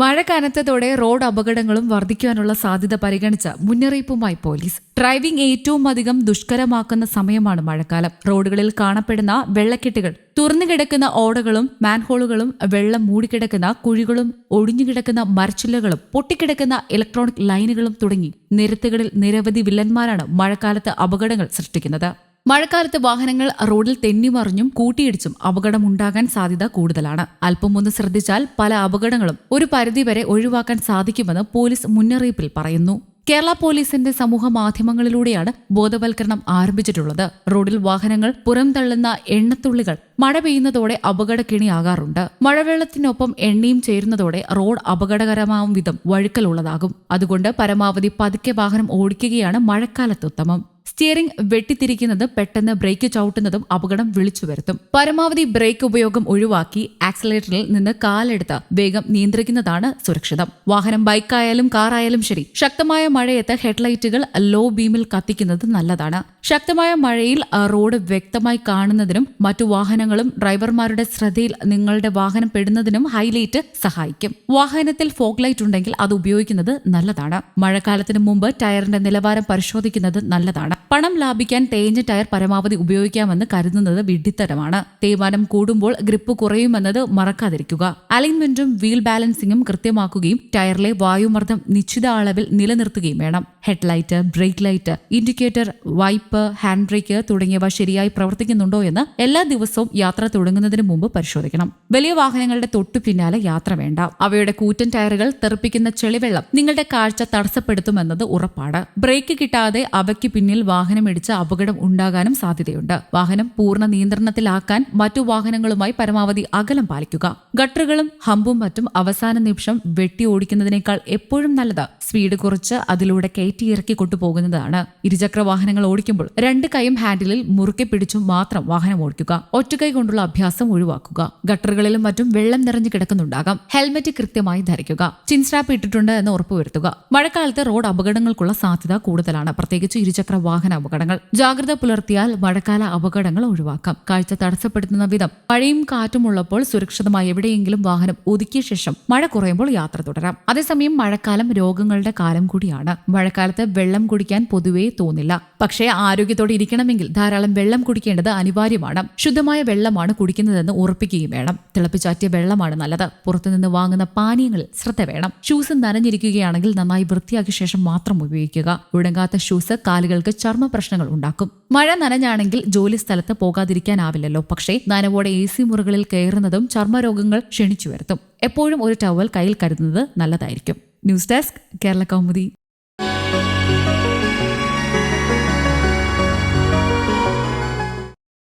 മഴ കനത്തതോടെ റോഡ് അപകടങ്ങളും വർദ്ധിക്കാനുള്ള സാധ്യത പരിഗണിച്ച് മുന്നറിയിപ്പുമായി പോലീസ്. ഡ്രൈവിംഗ് ഏറ്റവും അധികം ദുഷ്കരമാക്കുന്ന സമയമാണ് മഴക്കാലം. റോഡുകളിൽ കാണപ്പെടുന്ന വെള്ളക്കെട്ടുകൾ തുറന്നുകിടക്കുന്ന ഓടകളും മാൻഹോളുകളും വെള്ളം മൂടിക്കിടക്കുന്ന കുഴികളും ഒടിഞ്ഞുകിടക്കുന്ന മരച്ചില്ലകളും പൊട്ടിക്കിടക്കുന്ന ഇലക്ട്രോണിക് ലൈനുകളും തുടങ്ങി നിരത്തുകളിൽ നിരവധി വില്ലന്മാരാണ് മഴക്കാലത്ത് അപകടങ്ങൾ സൃഷ്ടിക്കുന്നത്. മഴക്കാലത്ത് വാഹനങ്ങൾ റോഡിൽ തെന്നിമറിഞ്ഞും കൂട്ടിയിടിച്ചും അപകടമുണ്ടാകാൻ സാധ്യത കൂടുതലാണ്. അല്പം ഒന്ന് ശ്രദ്ധിച്ചാൽ പല അപകടങ്ങളും ഒരു പരിധിവരെ ഒഴിവാക്കാൻ സാധിക്കുമെന്ന് പോലീസ് മുന്നറിയിപ്പിൽ പറയുന്നു. കേരള പോലീസിന്റെ സമൂഹ മാധ്യമങ്ങളിലൂടെയാണ് ബോധവൽക്കരണം ആരംഭിച്ചിട്ടുള്ളത്. റോഡിൽ വാഹനങ്ങൾ പുറംതള്ളുന്ന എണ്ണത്തുള്ളികൾ മഴ പെയ്യുന്നതോടെ അപകടക്കിണിയാകാറുണ്ട് മഴവെള്ളത്തിനൊപ്പം എണ്ണയും ചേരുന്നതോടെ റോഡ് അപകടകരമാവും വിധം വഴുക്കലുള്ളതാകും. അതുകൊണ്ട് പരമാവധി പതുക്കെ വാഹനം ഓടിക്കുകയാണ് മഴക്കാലത്ത് ഉത്തമം സ്റ്റിയറിംഗ് വെട്ടിത്തിരിക്കുന്നത് പെട്ടെന്ന് ബ്രേക്ക് ചവിട്ടുന്നതും അപകടം വിളിച്ചു വരുത്തും. പരമാവധി ബ്രേക്ക് ഉപയോഗം ഒഴിവാക്കി ആക്സിലേറ്ററിൽ നിന്ന് കാലെടുത്ത് വേഗം നിയന്ത്രിക്കുന്നതാണ് സുരക്ഷിതം. വാഹനം ബൈക്കായാലും കാറായാലും ശരി ശക്തമായ മഴയത്ത് ഹെഡ്ലൈറ്റുകൾ ലോ ബീമിൽ കത്തിക്കുന്നത് നല്ലതാണ്. ശക്തമായ മഴയിൽ റോഡ് വ്യക്തമായി കാണുന്നതിനും മറ്റു വാഹനങ്ങളും ഡ്രൈവർമാരുടെ ശ്രദ്ധയിൽ നിങ്ങളുടെ വാഹനം പെടുന്നതിനും ഹൈലൈറ്റ് സഹായിക്കും. വാഹനത്തിൽ ഫോഗ് ലൈറ്റ് ഉണ്ടെങ്കിൽ അത് ഉപയോഗിക്കുന്നത് നല്ലതാണ്. മഴക്കാലത്തിന് മുമ്പ് ടയറിന്റെ നിലവാരം പരിശോധിക്കുന്നത് നല്ലതാണ്. പണം ലാഭിക്കാൻ തേഞ്ഞ ടയർ പരമാവധി ഉപയോഗിക്കാമെന്ന് കരുതുന്നത് വിഡ്ഢിത്തരമാണ്. തേയ്മാനം കൂടുമ്പോൾ ഗ്രിപ്പ് കുറയുമെന്നത് മറക്കാതിരിക്കുക. അലൈൻമെന്റും വീൽ ബാലൻസിംഗും കൃത്യമാക്കുകയും ടയറിലെ വായുമർദ്ദം നിശ്ചിത അളവിൽ നിലനിർത്തുകയും വേണം. Headlight brake light indicator wiper hand brake തുടങ്ങിയവ ശരിയായി പ്രവർത്തിക്കുന്നുണ്ടോ എന്ന് എല്ലാ ദിവസവും യാത്ര തുടങ്ങുന്നതിന് മുമ്പ് പരിശോധിക്കണം. വലിയ വാഹനങ്ങളുടെ തൊട്ടു പിന്നാലെ യാത്ര വേണ്ട. അവയുടെ കൂറ്റൻ ടയറുകൾ തെറിപ്പിക്കുന്ന ചെളിവെള്ളം നിങ്ങളുടെ കാഴ്ച തടസ്സപ്പെടുത്തുമെന്നത് ഉറപ്പാണ്. ബ്രേക്ക് കിട്ടാതെ അവയ്ക്ക് പിന്നിൽ ഇടിച്ച് അപകടം ഉണ്ടാകാനും സാധ്യതയുണ്ട്. വാഹനം പൂർണ നിയന്ത്രണത്തിലാക്കാൻ മറ്റു വാഹനങ്ങളുമായി പരമാവധി അകലം പാലിക്കുക. ഗട്ടറുകളും ഹമ്പും മറ്റും അവസാന നിമിഷം വെട്ടി ഓടിക്കുന്നതിനേക്കാൾ എപ്പോഴും നല്ലത് സ്പീഡ് കുറച്ച് അതിലൂടെ കയറ്റി ഇറക്കി കൊണ്ടുപോകുന്നതാണ്. ഇരുചക്ര വാഹനങ്ങൾ ഓടിക്കുമ്പോൾ രണ്ട് കൈയും ഹാൻഡിലിൽ മുറുക്കി പിടിച്ചും മാത്രം വാഹനം ഓടിക്കുക. ഒറ്റക്കൈ കൊണ്ടുള്ള അഭ്യാസം ഒഴിവാക്കുക. ഗട്ടറുകളിലും മറ്റും വെള്ളം നിറഞ്ഞു കിടക്കുന്നുണ്ടാകാം. ഹെൽമറ്റ് കൃത്യമായി ധരിക്കുക. ചിൻസ്ട്രാപ്പ് ഇട്ടിട്ടുണ്ട് എന്ന് ഉറപ്പുവരുത്തുക. മഴക്കാലത്ത് റോഡ് അപകടങ്ങൾക്കുള്ള സാധ്യത കൂടുതലാണ്. പ്രത്യേകിച്ച് ഇരുചക്ര വാഹന അപകടങ്ങൾ? ജാഗ്രത പുലർത്തിയാൽ മഴക്കാല അപകടങ്ങൾ ഒഴിവാക്കാം. കാഴ്ച തടസ്സപ്പെടുത്തുന്ന വിധം. മഴയും കാറ്റും ഉള്ളപ്പോൾ സുരക്ഷിതമായി എവിടെയെങ്കിലും വാഹനം ഒതുക്കിയ ശേഷം മഴ കുറയുമ്പോൾ യാത്ര തുടരാം. അതേസമയം മഴക്കാലം രോഗങ്ങളുടെ കാലം കൂടിയാണ്. മഴക്കാലത്ത് വെള്ളം കുടിക്കാൻ പൊതുവേ തോന്നില്ല. പക്ഷേ ആരോഗ്യത്തോടെ ഇരിക്കണമെങ്കിൽ ധാരാളം വെള്ളം കുടിക്കേണ്ടത് അനിവാര്യമാണ്. ശുദ്ധമായ വെള്ളമാണ് കുടിക്കുന്നതെന്ന് ഉറപ്പിക്കുകയും വേണം. തിളപ്പിച്ചാറ്റിയ വെള്ളമാണ് നല്ലത്. പുറത്തുനിന്ന് വാങ്ങുന്ന പാനീയങ്ങളിൽ ശ്രദ്ധ വേണം. ഷൂസ് നനഞ്ഞിരിക്കുകയാണെങ്കിൽ നന്നായി വൃത്തിയാക്കിയ ശേഷം മാത്രം ഉപയോഗിക്കുക. ഉടങ്ങാത്ത ഷൂസ് കാലുകൾക്ക് ചർമ്മ പ്രശ്നങ്ങൾ ഉണ്ടാക്കും. മഴ നനഞ്ഞാണെങ്കിൽ ജോലി സ്ഥലത്ത് പോകാതിരിക്കാനാവില്ലല്ലോ. പക്ഷേ നനവോടെ എ സി മുറികളിൽ കയറുന്നതും ചർമ്മരോഗങ്ങൾ ക്ഷണിച്ചു വരുത്തും. എപ്പോഴും ഒരു ടവൽ കയ്യിൽ കരുതുന്നത് നല്ലതായിരിക്കും. News desk Kerala Kaumudi.